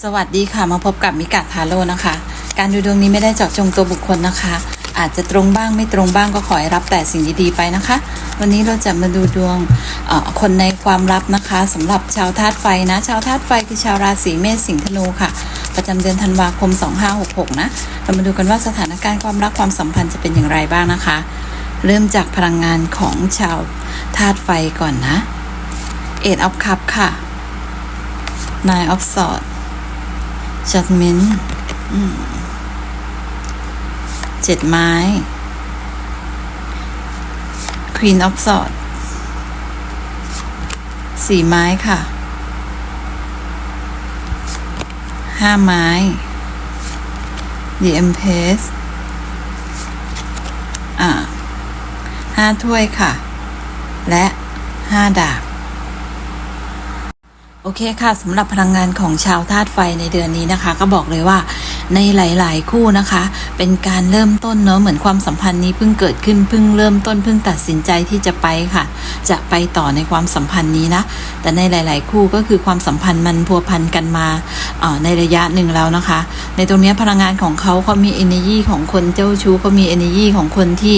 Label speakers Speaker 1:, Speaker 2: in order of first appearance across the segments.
Speaker 1: สวัสดีค่ะมาพบกับมิกาทาโร่นะคะ การดูดวงนี้ไม่ได้เจาะจงตัวบุคคลนะคะ อาจจะตรงบ้างไม่ตรงบ้างก็ขอให้รับแต่สิ่งดีๆไปนะคะ วันนี้เราจะมาดูดวงคนในความลับนะคะสำหรับชาวธาตุไฟนะ ชาวธาตุไฟคือชาวราศีเมษสิงห์ธนูค่ะ ประจำเดือนธันวาคม 2566 นะ เรามาดูกันว่าสถานการณ์ความรักความสัมพันธ์จะเป็นอย่างไรบ้างนะคะ เริ่มจากพลังงานของชาวธาตุไฟก่อนนะเอ็ดออฟคัพค่ะ Nine of Swords Judgment อื มเจ็ดไม้ Queen of Swords สี่ไม้ค่ะ ห้าไม้ The Empress อ่าห้าถ้วยค่ะ และห้าดาบ โอเคค่ะสำหรับพลังงานของชาวธาตุไฟในเดือนนี้นะคะ ก็บอกเลยว่าในหลาย ๆ คู่นะคะ เป็นการเริ่มต้นเนอะเหมือนความสัมพันธ์นี้เพิ่งเกิดขึ้นเพิ่งเริ่มต้นเพิ่งตัดสินใจที่จะไปค่ะ จะไปต่อในความสัมพันธ์นี้นะ แต่ในหลาย ๆ คู่ก็คือความสัมพันธ์มันพัวพันกันมาออในระยะหนึ่งแล้วนะคะ ในตรงนี้พลังงานของเขาเขามี energy ของคนเจ้าชู้เขามี energy ของคนที่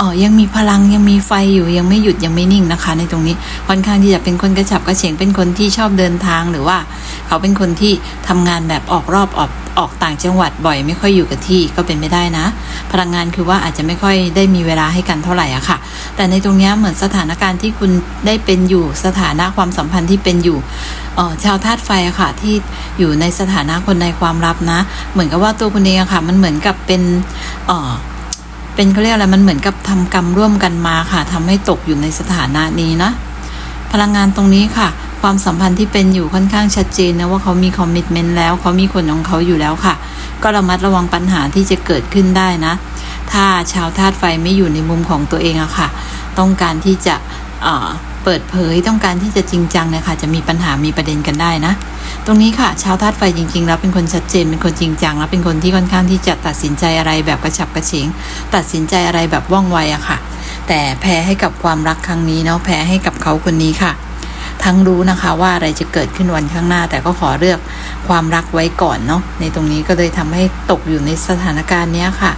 Speaker 1: ออยังมีพลังยังมีไฟอยู่ยังไม่หยุดยังไม่นิ่งนะคะ ในตรงนี้ค่อนข้างที่จะเป็นคนกระฉับกระเฉงเป็นคนที่ชอบเดินดินทางหรือว่า เขาเป็นคนที่ทำงานแบบออกรอบออกออกต่างจังหวัดบ่อยไม่ค่อยอยู่กับที่ก็เป็นไม่ได้นะ พลังงานคือว่าอาจจะไม่ค่อยได้มีเวลาให้กันเท่าไหร่อะค่ะ แต่ในตรงนี้เหมือนสถานการณ์ที่คุณได้เป็นอยู่สถานะความสัมพันธ์ที่เป็นอยู่เออชาวธาตุไฟอะค่ะที่อยู่ในสถานะคนในความลับนะ เหมือนกับว่าตัวคุณเองอะค่ะ มันเหมือนกับเป็นเออเป็นเขาเรียกอะไรมันเหมือนกับทำกรรมร่วมกันมาค่ะทำให้ตกอยู่ในสถานะนี้นะพลังงานตรงนี้ค่ะ ความสัมพันธ์ที่เป็นอยู่ค่อนข้างชัดเจนนะว่าเขามีคอมมิชเมนต์แล้วเขามีคนของเขาอยู่แล้วค่ะ ก็ระมัดระวังปัญหาที่จะเกิดขึ้นได้นะ ถ้าชาวธาตุไฟไม่อยู่ในมุมของตัวเองอะค่ะ ต้องการที่จะเปิดเผยต้องการที่จะจริงจังเนี่ยค่ะจะมีปัญหามีประเด็นกันได้นะ ตรงนี้ค่ะ ชาวธาตุไฟจริง ๆ แล้วเป็นคนชัดเจนเป็นคนจริงจัง แล้วเป็นคนที่ค่อนข้างที่จะตัดสินใจอะไรแบบกระฉับกระเฉงตัดสินใจอะไรแบบว่องไวอะค่ะ แต่แพ้ให้กับความรักครั้งนี้เนาะแพ้ให้กับเขาคนนี้ค่ะ ทั้งรู้นะคะว่าอะไรจะเกิดขึ้นวันข้างหน้า แต่ก็ขอเลือกความรักไว้ก่อนเนาะในตรงนี้ก็เลยทำให้ตกอยู่ในสถานการณ์เนี้ยค่ะ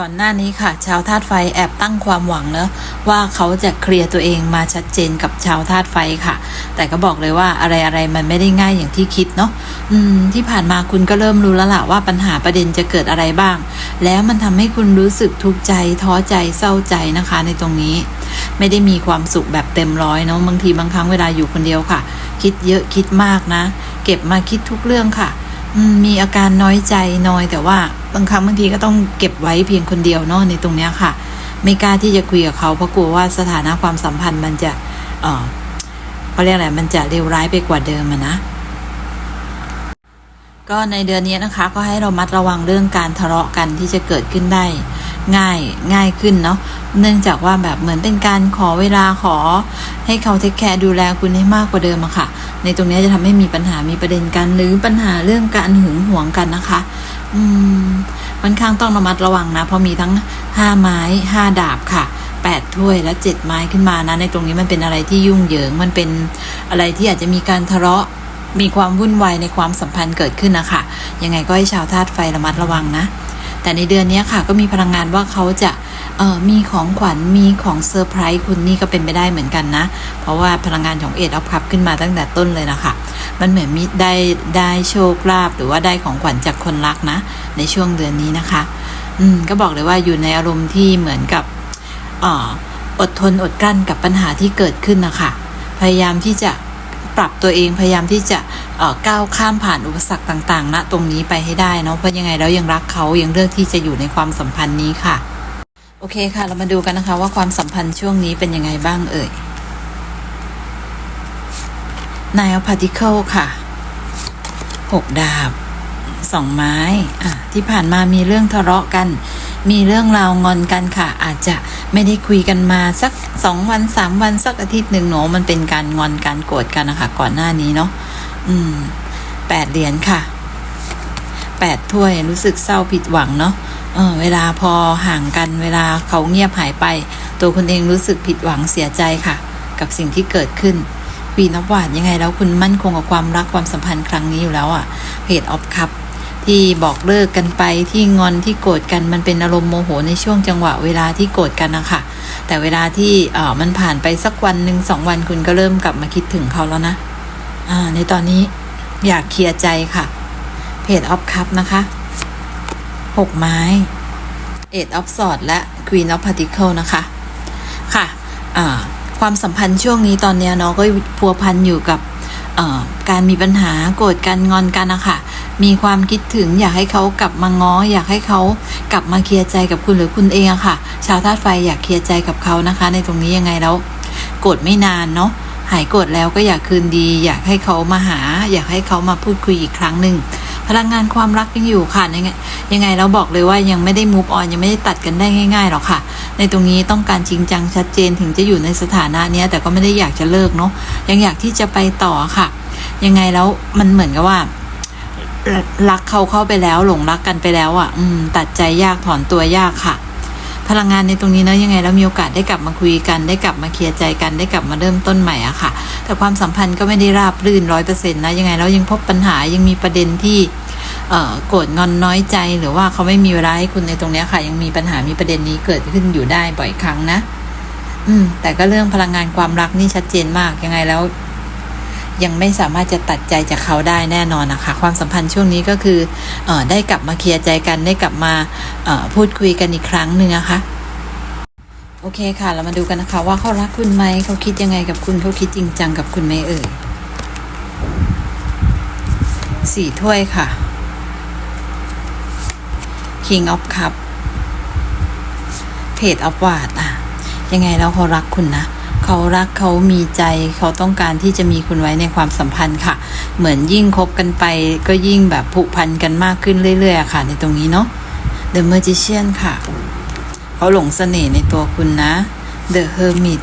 Speaker 1: ก่อนหน้านี้ค่ะ ชาวธาตุไฟแอบตั้งความหวังเนะว่าเขาจะเคลียร์ตัวเองมาชัดเจนกับชาวธาตุไฟค่ะ แต่ก็บอกเลยว่าอะไรอะไรมันไม่ได้ง่ายอย่างที่คิดเนาะอืม ที่ผ่านมาคุณก็เริ่มรู้แล้วล่ะว่าปัญหาประเด็นจะเกิดอะไรบ้าง แล้วมันทำให้คุณรู้สึกทุกข์ใจท้อใจเศร้าใจนะคะ ในตรงนี้ ไม่ได้มีความสุขแบบเต็มร้อยเนาะบางทีบางครั้งเวลาอยู่คนเดียวค่ะ คิดเยอะคิดมากนะ เก็บมาคิดทุกเรื่องค่ะมีอาการน้อยใจน้อยแต่ว่าบางครั้งบางทีก็ต้องเก็บไว้เพียงคนเดียวเนาะในตรงเนี้ยค่ะ ไม่กล้าที่จะคุยกับเขาเพราะกลัวว่าสถานะความสัมพันธ์มันจะเออเขาเรียกอะไรมันจะเลวร้ายไปกว่าเดิมนะ ก็ในเดือนนี้นะคะ ก็ให้เรามัดระวังเรื่องการทะเลาะกันที่จะเกิดขึ้นได้ ง่ายง่ายขึ้นเนาะเนื่องจากว่าแบบเหมือนเป็นการขอเวลาขอ ให้เขาเทคแคร์ดูแลคุณให้มากกว่าเดิมอะค่ะ ในตรงนี้จะทำให้มีปัญหามีประเด็นกันหรือปัญหาเรื่องการหึงหวงกันนะคะ อืมค่อนข้างต้องระมัดระวังนะ เพราะมีทั้งห้าไม้ห้าดาบค่ะแปดถ้วยและเจ็ดไม้ขึ้นมานะในตรงนี้มันเป็นอะไรที่ยุ่งเหยิง มันเป็นอะไรที่อาจจะมีการทะเลาะมีความวุ่นวายในความสัมพันธ์เกิดขึ้นนะคะยังไงก็ให้ชาวธาตุไฟระมัดระวังนะ แต่ในเดือนนี้ค่ะก็มีพลังงานว่าเขาจะมีของขวัญมีของเซอร์ไพรส์คุณนี่ก็เป็นไปได้เหมือนกันนะ เพราะว่าพลังงานของเอ็ดออฟคัพขึ้นมาตั้งแต่ต้นเลยนะคะมันเหมือนมีได้ได้โชคลาภหรือว่าได้ของขวัญจากคนรักนะ ในช่วงเดือนนี้นะคะ อืมก็บอกเลยว่าอยู่ในอารมณ์ที่เหมือนกับอออดทนอดกลั้นกับปัญหาที่เกิดขึ้นนะคะพยายามที่จะ ปรับตัวเองพยายามที่จะก้าวข้ามผ่านอุปสรรคต่างๆณตรงนี้ไปให้ได้เนาะเพราะยังไงแล้วยังรักเขายังเลือกที่จะอยู่ในความสัมพันธ์นี้ค่ะ โอเคค่ะ เรามาดูกันนะคะว่าความสัมพันธ์ช่วงนี้เป็นยังไงบ้างเอ่ยนายพาร์ติเคิลค่ะหกดาบสองไม้อะที่ผ่านมามีเรื่องทะเลาะกัน มีเรื่องราวงอนกันค่ะ อาจจะไม่ได้คุยกันมาสักสองวันสามวันสักอาทิตย์หนึ่งเนาะมันเป็นการงอนการโกรธกันนะคะก่อนหน้านี้เนาะอืมแปดเหรียญค่ะแปดถ้วยรู้สึกเศร้าผิดหวังเนาะเออเวลาพอห่างกันเวลาเขาเงียบหายไป ตัวคุณเองรู้สึกผิดหวังเสียใจค่ะ กับสิ่งที่เกิดขึ้นมวีนอฟวาดยังไงแล้วคุณมั่นคงกับความรักความสัมพันธ์ครั้งนี้อยู่แล้วอะเพจออฟคัพ ที่บอกเลิกกันไปที่งอนที่โกรธกันมันเป็นอารมณ์โมโหในช่วงจังหวะเวลาที่โกรธกันนะคะแต่เวลาที่เออมันผ่านไปสักวันหนึ่งสองวันคุณก็เริ่มกลับมาคิดถึงเขาแล้วนะอ่าในตอนนี้อยากเคลียร์ใจค่ะเพจออฟคัพนะคะหกไม้เอ็ดออฟสอดและควีนออฟพาร์ติเคิลนะคะ ค่ะอ่าความสัมพันธ์ช่วงนี้ตอนเนี้ยเนาะก็พัวพันอยู่กับการมีปัญหาโกรธกันงอนกันนะคะ มีความคิดถึงอยากให้เขากลับมาง้อ อยากให้เขากลับมาเคลียร์ใจกับคุณหรือคุณเองอะค่ะ ชาวธาตุไฟอยากเคลียร์ใจกับเขานะคะ ในตรงนี้ยังไงแล้วโกรธไม่นานเนาะหายโกรธแล้วก็อยากคืนดี อยากให้เขามาหา อยากให้เขามาพูดคุยอีกครั้งหนึ่งพลังงานความรักยังอยู่ค่ะยังไงยังไงเราบอกเลยว่ายังไม่ได้มูฟออนยังไม่ได้ตัดกันได้ง่ายๆหรอกค่ะ ในตรงนี้ต้องการจริงจังชัดเจนถึงจะอยู่ในสถานะเนี้ยแต่ก็ไม่ได้อยากจะเลิกเนาะยังอยากที่จะไปต่อค่ะ ยังไงแล้วมันเหมือนกับว่า รักเขาเข้าไปแล้ว หลงรักกันไปแล้วอะ อืม ตัดใจยากถอนตัวยากค่ะ พลังงานในตรงนี้นะยังไงแล้วมีโอกาสได้กลับมาคุยกัน ได้กลับมาเคลียร์ใจกันได้กลับมาเริ่มต้นใหม่อะค่ะ แต่ความสัมพันธ์ก็ไม่ได้ราบรื่นร้อยเปอร์เซ็นต์นะยังไงแล้วยังพบปัญหายังมีประเด็นที่เอ่อโกรธงอนน้อยใจหรือว่าเขาไม่มีเวลาให้คุณในตรงนี้ค่ะ ยังมีปัญหามีประเด็นนี้เกิดขึ้นอยู่ได้บ่อยครั้งนะ อืม แต่ก็เรื่องพลังงานความรักนี่ชัดเจนมากยังไงแล้ว ยังไม่สามารถจะตัดใจจากเขาได้แน่นอนนะคะ ความสัมพันธ์ช่วงนี้ก็คืออได้กลับมาเคลียร์ใจกันได้กลับมาพูดคุยกันอีกครั้งหนึ่งนะคะโอเคค่ะ เรามาดูกันนะคะ ว่าเขารักคุณไหมเขาคิดยังไงกับคุณเขาคิดจริงจังกับคุณไหมเอ่ยสี่ถ้วยค่ะ King of Cup เพจ of w a r d อะ ยังไงแล้วเขารักคุณนะ เขารักเขามีใจเขาต้องการที่จะมีคุณไว้ในความสัมพันธ์ค่ะ เหมือนยิ่งคบกันไปก็ยิ่งแบบผูกพันกันมากขึ้นเรื่อยๆค่ะ ในตรงนี้เนาะ The Magician ค่ะ เขาหลงเสน่ห์ในตัวคุณนะ The Hermit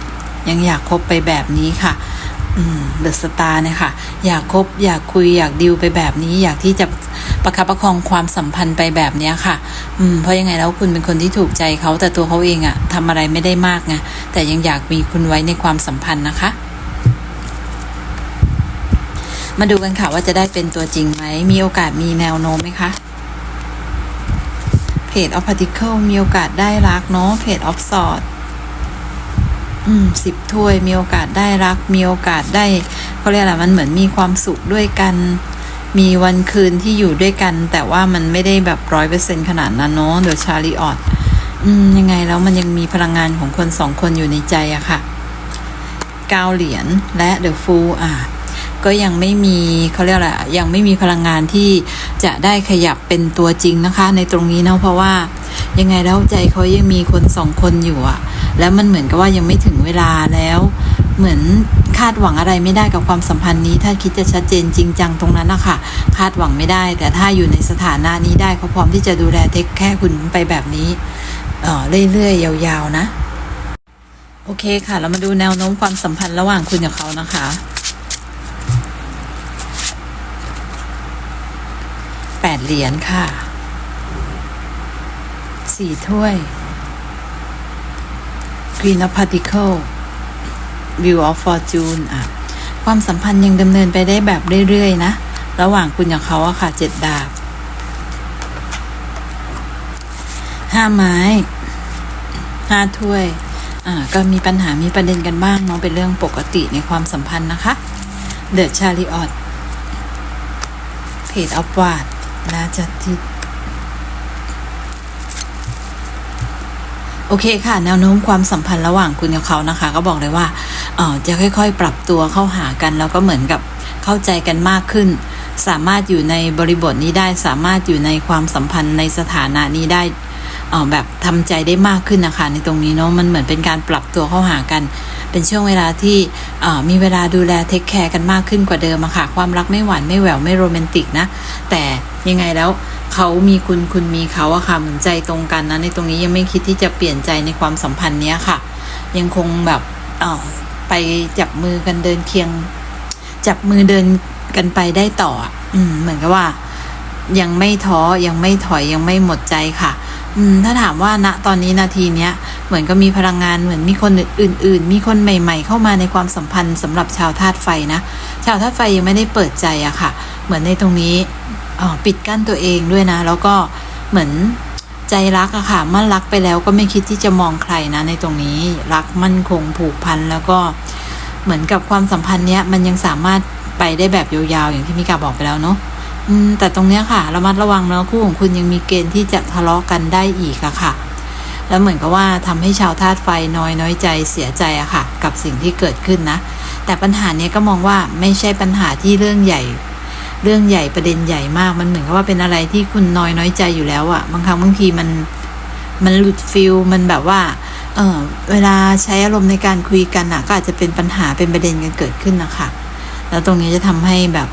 Speaker 1: ยังอยากคบไปแบบนี้ค่ะ อืม The Star เนี่ยค่ะอยากคบอยากคุยอยากดิวไปแบบนี้ อยากที่จะประคับประคองความสัมพันธ์ไปแบบเนี้ยค่ะ อืมเพราะยังไงแล้วคุณเป็นคนที่ถูกใจเขาแต่ตัวเขาเองอะทำอะไรไม่ได้มากไงแต่ยังอยากมีคุณไว้ในความสัมพันธ์นะคะ มาดูกันค่ะว่าจะได้เป็นตัวจริงไหมมีโอกาสมีแนวโน้มไหมคะเพจ of particle มีโอกาสได้รักเนาะเพจ of sword อื มสิบถ้วยมีโอกาสได้รัก มีโอกาสได้เขาเรียกอะไรมันเหมือนมีความสุขด้วยกัน มีวันคืนที่อยู่ด้วยกัน แต่ว่ามันไม่ได้แบบร้อยเปอร์เซ็นขนาดนั้นเนาะเดี๋ยวชาลีออดอืมยังไงแล้วมันยังมีพลังงานของคนสองคนอยู่ในใจอะค่ะเก้าเหรียญและเดอะฟูอะก็ยังไม่มีเขาเรียกอะไรอะยังไม่มีพลังงานที่จะได้ขยับเป็นตัวจริงนะคะ ในตรงนี้เนาะเพราะว่ายังไงแล้วใจเขายังมีคนสองคนอยู่อะ แล้วมันเหมือนกับว่ายังไม่ถึงเวลาแล้ว เหมือนคาดหวังอะไรไม่ได้กับความสัมพันธ์นี้ ถ้าคิดจะชัดเจนจริงจังตรงนั้นนะคะคาดหวังไม่ได้ แต่ถ้าอยู่ในสถานะนี้ได้เขาพร้อมที่จะดูแลเทคแค่คุณไปแบบนี้เอ่อเรื่อยๆยาวๆนะ โอเคค่ะ เรามาดูแนวโน้มความสัมพันธ์ระหว่างคุณกับเขานะคะแปดเหรียญค่ะสี่ถ้วย Queen of Particle View of Fortune อะ ความสัมพันธ์ยังดำเนินไปได้แบบเรื่อยๆ นะ ระหว่างคุณกับเขาอะค่ะเจ็ดดาบห้าไม้ห้าถ้วย อ่า ก็มีปัญหามีประเด็นกันบ้างเนาะเป็นเรื่องปกติในความสัมพันธ์นะคะ The Chariot Page of w a r d และจัดทิศ โอเคค่ะ แนวโน้มความสัมพันธ์ระหว่างคุณกับเขานะคะ ก็บอกเลยว่าเออจะค่อยๆ ปรับตัวเข้าหากันแล้วก็เหมือนกับเข้าใจกันมากขึ้น สามารถอยู่ในบริบทนี้ได้ สามารถอยู่ในความสัมพันธ์ในสถานะนี้ได้เออแบบทำใจได้มากขึ้นนะคะ ในตรงนี้เนาะมันเหมือนเป็นการปรับตัวเข้าหากัน เป็นช่วงเวลาที่เอ่อมีเวลาดูแลเทคแคร์กันมากขึ้นกว่าเดิมอะค่ะ ความรักไม่หวานไม่แหววไม่โรแมนติกนะ แต่ยังไงแล้ว เขามีคุณคุณมีเขาอะค่ะเหมือนใจตรงกันนะในตรงนี้ยังไม่คิดที่จะเปลี่ยนใจในความสัมพันธ์เนี้ยค่ะ ยังคงแบบอ่อไปจับมือกันเดินเคียง จับมือเดินกันไปได้ต่อ อืม เหมือนกับว่า ยังไม่ท้อยังไม่ถอยยังไม่หมดใจค่ะ อืม ถ้าถามว่าณตอนนี้นาทีเนี้ยเหมือนก็มีพลังงานเหมือนมีคนอื่น ๆ มีคนใหม่ ๆ เข้ามาในความสัมพันธ์สำหรับชาวธาตุไฟนะชาวธาตุไฟยังไม่ได้เปิดใจอะค่ะ เหมือนในตรงนี้ ปิดกั้นตัวเองด้วยนะ แล้วก็เหมือนใจรักอะค่ะมื่อรักไปแล้วก็ไม่คิดที่จะมองใครนะในตรงนี้ รักมั่นคงผูกพันแล้วก็เหมือนกับความสัมพันธ์เนี้ยมันยังสามารถไปได้แบบยาวๆอย่างที่มิกาบอกไปแล้วเนาะแต่ตรงเนี้ยค่ะระมัดระวังเนาะคู่ของคุณยังมีเกณฑ์ที่จะทะเลาะกันได้อีกอะค่ะ แล้วเหมือนกับว่าทำให้ชาวธาตุไฟน้อยน้อยใจเสียใจอะค่ะ กับสิ่งที่เกิดขึ้นนะ แต่ปัญหาเนี้ยก็มองว่าไม่ใช่ปัญหาที่เรื่องใหญ่ เรื่องใหญ่ประเด็นใหญ่มากมันเหมือนกับว่าเป็นอะไรที่คุณน้อยน้อยใจอยู่แล้วอะบางครั้งบางทีมันมันหลุดฟิลมันแบบว่า เออเวลาใช้อารมณ์ในการคุยกันอะก็อาจจะเป็นปัญหาเป็นประเด็นกันเกิดขึ้นนะคะแล้วตรงนี้จะทำให้แบบ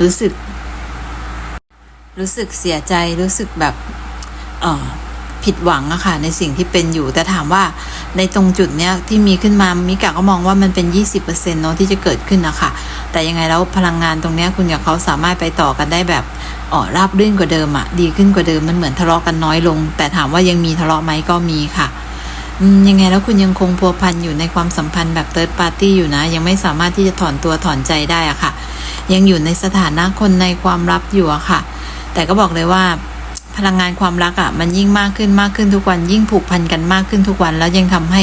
Speaker 1: รู้สึก รู้สึกเสียใจรู้สึกแบบ เออผิดหวังอะค่ะในสิ่งที่เป็นอยู่ แต่ถามว่าในตรงจุดเนี้ยที่มีขึ้นมามิกะก็มองว่ามันเป็น 20%เนาะที่จะเกิดขึ้นนะคะ แต่ยังไงแล้วพลังงานตรงนี้คุณกับเขาสามารถไปต่อกันได้แบบอ๋อราบรื่นกว่าเดิมอะดีขึ้นกว่าเดิมมันเหมือนทะเลาะกันน้อยลง แต่ถามว่ายังมีทะเลาะไหมก็มีค่ะยังไงแล้วคุณยังคงพัวพันอยู่ในความสัมพันธ์แบบเติร์ดปาร์ตี้อยู่นะ ยังไม่สามารถที่จะถอนตัวถอนใจได้อะค่ะ ยังอยู่ในสถานะคนในความลับอยู่อะค่ะ แต่ก็บอกเลยว่าพลังงานความรักอะ่ะมันยิ่งมากขึ้นมากขึ้นทุกวันยิ่งผูกพันกันมากขึ้นทุกวัน แล้วยังทำให้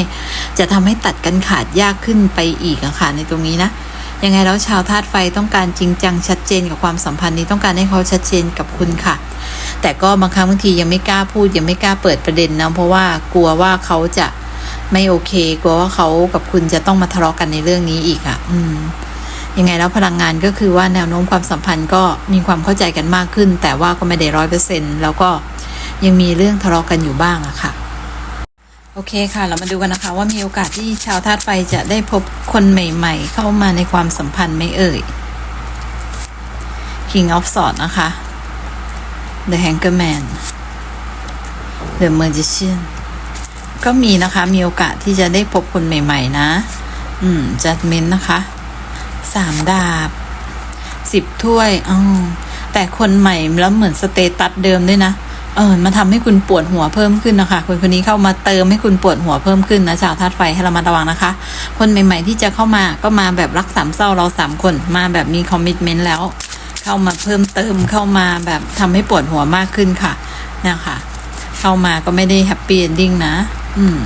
Speaker 1: จะทำให้ตัดกันขาดยากขึ้นไปอีกอะค่ะในตรงนี้นะ ยังไงแล้วชาวธาตุไฟต้องการจริงจังชัดเจนกับความสัมพันธ์นี้ต้องการให้เขาชัดเจนกับคุณค่ะ แต่ก็บางครั้งบางทียังไม่กล้าพูดยังไม่กล้าเปิดประเด็นนะเพราะว่ากลัวว่าเขาจะไม่โอเคกลัวว่าเขากับคุณจะต้องมาทะเลาะกันในเรื่องนี้อีกอะ่ะ อืมยังไงแล้วพลังงานก็คือว่าแนวโน้มความสัมพันธ์ก็มีความเข้าใจกันมากขึ้น แต่ว่าก็ไม่ได้ร้อยเปอร์เซ็นต์แล้วก็ยังมีเรื่องทะเลาะกันอยู่บ้างอะค่ะ โอเคค่ะ เรามาดูกันนะคะว่ามีโอกาสที่ชาวธาตุไฟจะได้พบคนใหม่ ๆ เข้ามาในความสัมพันธ์ไหม่เอ่ย King of Swords นะคะ The Hangman The Magician ก็มีนะคะมีโอกาสที่จะได้พบคนใหม่ ๆ นะ อืม Judgment นะคะสามดาบสิบถ้วยอ๋อแต่คนใหม่แล้วเหมือนสเตตัสเดิมด้วยนะ เออมาทำให้คุณปวดหัวเพิ่มขึ้นนะคะ คนคนนี้เข้ามาเติมให้คุณปวดหัวเพิ่มขึ้นนะชาวธาตุไฟให้เรามาระวังนะคะ คนใหม่ ๆ ที่จะเข้ามาก็มาแบบรักสามเศร้าเราสามคนมาแบบมีคอมมิชเมนต์แล้ว เข้ามาเพิ่มเติมเข้ามาแบบทำให้ปวดหัวมากขึ้นค่ะนะคะเข้ามาก็ไม่ได้แฮปปี้เอนดิ้งนะ อืม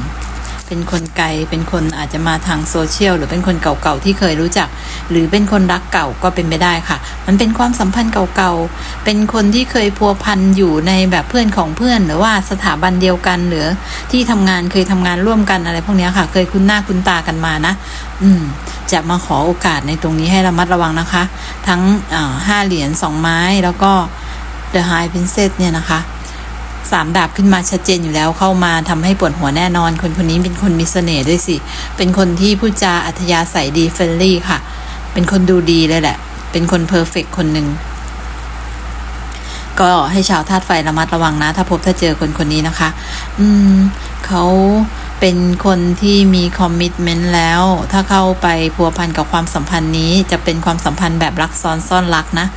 Speaker 1: เป็นคนไกล เป็นคนอาจจะมาทางโซเชียลหรือเป็นคนเก่าๆที่เคยรู้จัก หรือเป็นคนรักเก่าก็เป็นไปได้ค่ะ มันเป็นความสัมพันธ์เก่าๆ เป็นคนที่เคยพัวพันอยู่ในแบบเพื่อนของเพื่อน หรือว่าสถาบันเดียวกันหรือที่ทำงานเคยทำงานร่วมกันอะไรพวกนี้ค่ะ เคยคุ้นหน้าคุ้นตากันมานะ อืมจะมาขอโอกาสในตรงนี้ให้ระมัดระวังนะคะ ทั้งห้าเหรียญสองไม้แล้วก็ The High Princess เนี่ยนะคะ สามดาบขึ้นมาชัดเจนอยู่แล้วเข้ามาทำให้ปวดหัวแน่นอน คนคนนี้เป็นคนมีเสน่ห์ด้วยสิ เป็นคนที่พูดจาอัธยาศัยดีเฟรนลี่ค่ะ เป็นคนดูดีเลยแหละ เป็นคนเพอร์เฟกคนหนึ่งก็ให้ชาวธาตุไฟระมัดระวังนะ ถ้าพบถ้าเจอคนคนนี้นะคะ อืมเขาเป็นคนที่มีคอมมิชเมนต์แล้ว ถ้าเข้าไปพัวพันกับความสัมพันธ์นี้จะเป็นความสัมพันธ์แบบรักซ้อนซ่อนรักนะ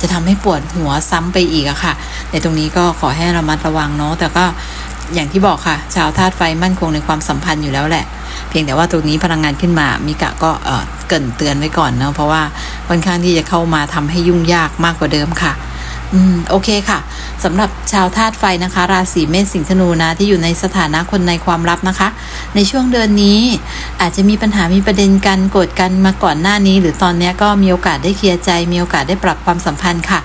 Speaker 1: จะทำให้ปวดหัวซ้ำไปอีกอะค่ะ ในตรงนี้ก็ขอให้ระมัดระวังเนาะแต่ก็อย่างที่บอกค่ะ ชาวธาตุไฟมั่นคงในความสัมพันธ์อยู่แล้วแหละ เพียงแต่ว่าตรงนี้พลังงานขึ้นมามิกะก็เออเกรินเตือนไว้ก่อนเนาะเพราะว่าค่อนข้างที่จะเข้ามาทำให้ยุ่งยากมากกว่าเดิมค่ะ อืม โอเคค่ะสำหรับชาวธาตุไฟนะคะ ราศีเมษสิงห์ธนูนะ ที่อยู่ในสถานะคนในความลับนะคะ ในช่วงเดือนนี้ อาจจะมีปัญหามีประเด็นกันโกรธกันมาก่อนหน้านี้ หรือตอนนี้ก็มีโอกาสได้เคลียร์ใจ มีโอกาสได้ปรับความสัมพันธ์ค่ะ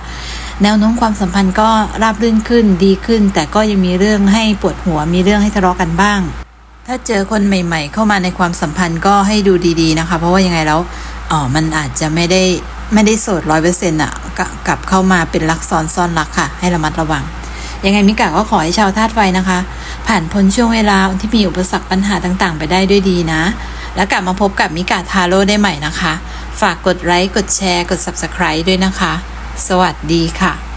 Speaker 1: แนวโน้มความสัมพันธ์ก็ราบรื่นขึ้นดีขึ้น แต่ก็ยังมีเรื่องให้ปวดหัวมีเรื่องให้ทะเลาะกันบ้าง ถ้าเจอคนใหม่ ๆ เข้ามาในความสัมพันธ์ก็ให้ดูดี ๆ นะคะ เพราะว่ายังไงแล้วอ๋อมันอาจจะไม่ได้ ไม่ได้โสดร้อยเปอร์เซ็นต์อะกลับเข้ามาเป็นรักซ้อนซ้อนรักค่ะ ให้ระมัดระวัง ยังไงมิกะก็ขอให้ชาวธาตุไฟนะคะ ผ่านพ้นช่วงเวลาที่มีอุปสรรคปัญหาต่างๆ ไปได้ด้วยดีนะ แล้วกลับมาพบกับมิกะทาโร่ได้ใหม่นะคะ ฝากกดไลค์กดแชร์กด subscribe ด้วยนะคะ สวัสดีค่ะ